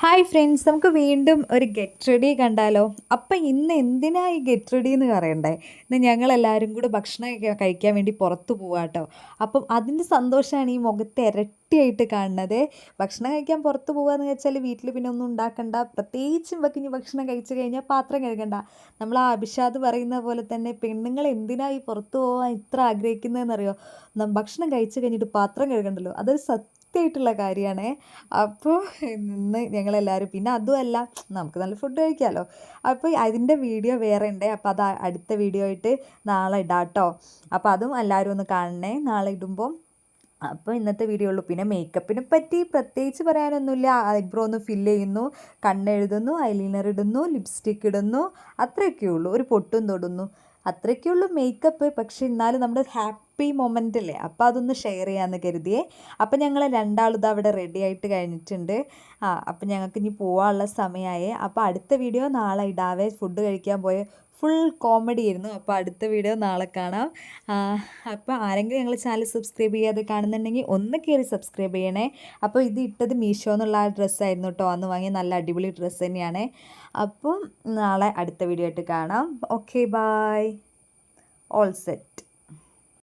Hi friends നമുക്ക് വീണ്ടും ഒരു ഗെറ്റ് റെഡി കണ്ടാലോ? അപ്പം ഇന്ന് എന്തിനാ ഈ ഗെറ്റ് റെഡി എന്ന് പറയണ്ടേ? ഇന്ന് ഞങ്ങളെല്ലാവരും കൂടെ ഭക്ഷണം കഴിക്കാൻ- വേണ്ടി പുറത്ത് പോവാട്ടോ അപ്പം അതിന്റെ സന്തോഷമാണ് ഈ മുഖത്തെ ഇരട്ടിയായിട്ട് കാണുന്നത്. ഭക്ഷണം കഴിക്കാൻ പുറത്ത് പോവാന്ന് വെച്ചാൽ വീട്ടിൽ പിന്നെ ഒന്നും ഉണ്ടാക്കണ്ട. പ്രത്യേകിച്ചും ഇനി ഭക്ഷണം കഴിച്ചു കഴിഞ്ഞാൽ പാത്രം കഴുകണ്ട. നമ്മൾ ആ അഭിഷാദ് പറയുന്ന പോലെ തന്നെ പെണ്ണുങ്ങൾ എന്തിനാ ഈ പുറത്ത് പോകാൻ ഇത്ര ആഗ്രഹിക്കുന്നതെന്നറിയോ? ഭക്ഷണം കഴിച്ചു കഴിഞ്ഞിട്ട് പാത്രം കഴുകണ്ടല്ലോ. അതൊരു സത്യമായിട്ടുള്ള കാര്യമാണ്. അപ്പോൾ ഇന്ന് ഞങ്ങളെല്ലാവരും പിന്നെ അതുമല്ല നമുക്ക് നല്ല ഫുഡ് കഴിക്കാമല്ലോ അപ്പോൾ അതിന്റെ വീഡിയോ വേറെ ഉണ്ട്. അപ്പോൾ അത് അടുത്ത വീഡിയോ ആയിട്ട് നാളെ ഇടാം കേട്ടോ. അപ്പോൾ അതും എല്ലാവരും ഒന്ന് കാണണേ. നാളെ ഇടുമ്പോൾ അപ്പോൾ ഇന്നത്തെ വീഡിയോ ഉള്ളൂ. പിന്നെ മേക്കപ്പിനെ പറ്റി പ്രത്യേകിച്ച് പറയാനൊന്നുമില്ല. ഐബ്രോ ഒന്ന് ഫില്ല് ചെയ്യുന്നു കണ്ണെഴുതുന്നു ഐലൈനർ ഇടുന്നു ലിപ്സ്റ്റിക്ക് ഇടുന്നു അത്രയൊക്കെ ഉള്ളൂ. ഒരു പൊട്ടും തൊടുന്നു. അത്രയൊക്കെ ഉള്ളൂ മേക്കപ്പ് പക്ഷെ എന്നാലും നമ്മുടെ ഹാപ്പി മൊമെന്റ് അല്ലേ അപ്പോൾ അതൊന്ന് ഷെയർ ചെയ്യാമെന്ന് കരുതിയേ. അപ്പം ഞങ്ങൾ രണ്ടാളും അവിടെ റെഡി ആയിട്ട് കഴിഞ്ഞിട്ടുണ്ട്. ആ അപ്പം ഞങ്ങൾക്ക് ഇനി പോകാനുള്ള സമയമായേ അപ്പോൾ അടുത്ത വീഡിയോ നാളെ ഇടാവേ. ഫുഡ് കഴിക്കാൻ പോയ. ഫുൾ കോമഡി ആയിരുന്നു. അപ്പോൾ അടുത്ത വീഡിയോ നാളെ കാണാം. അപ്പോൾ ആരെങ്കിലും ഞങ്ങൾ ചാനൽ സബ്സ്ക്രൈബ് ചെയ്യാതെ കാണുന്നുണ്ടെങ്കിൽ ഒന്ന് കയറി സബ്സ്ക്രൈബ് ചെയ്യണേ. അപ്പോൾ ഇത് ഇട്ടത് മീഷോ എന്നുള്ള ഡ്രസ്സായിരുന്നു കേട്ടോ അന്ന് വാങ്ങിയ നല്ല അടിപൊളി ഡ്രസ്സ് തന്നെയാണ്. അപ്പം നാളെ അടുത്ത വീഡിയോ ആയിട്ട് കാണാം. Okay bye all set